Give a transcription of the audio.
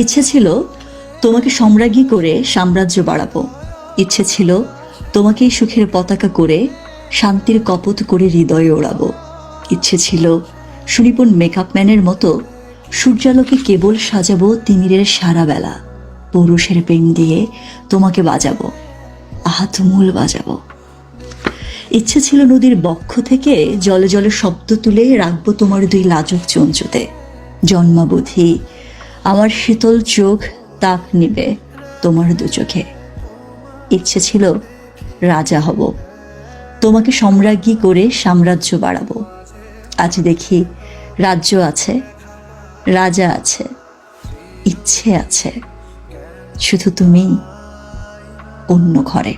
ইচ্ছে ছিল, তোমাকে সম্রাজ্ঞী করে সাম্রাজ্য বাড়াবো। ইচ্ছে ছিল তোমাকেই সুখের পতাকা করে শান্তির কপত করে হৃদয়ে ওড়াবো। ইচ্ছে ছিল সুনিপুণ মেকআপ ম্যানের মতো সূর্যালোকে কেবল সাজাবো তিমিরের সারা বেলা, পুরুষের পেন দিয়ে তোমাকে বাজাবো আহা তুমুল বাজাবো। ইচ্ছে ছিল নদীর বক্ষ থেকে জলে জলে শব্দ তুলে রাখব তোমার দুই লাজক চঞ্চুতে। জন্মাবধি আমার শীতল চোখ তাক নিবে তোমার দু চোখে। ইচ্ছে ছিল রাজা হব। তোমাকে সম্রাজ্ঞী করে সাম্রাজ্য বাড়াবো। আজ দেখি রাজ্য আছে, রাজা আছে, ইচ্ছে আছে। শুধু তুমি অন্য ঘরে।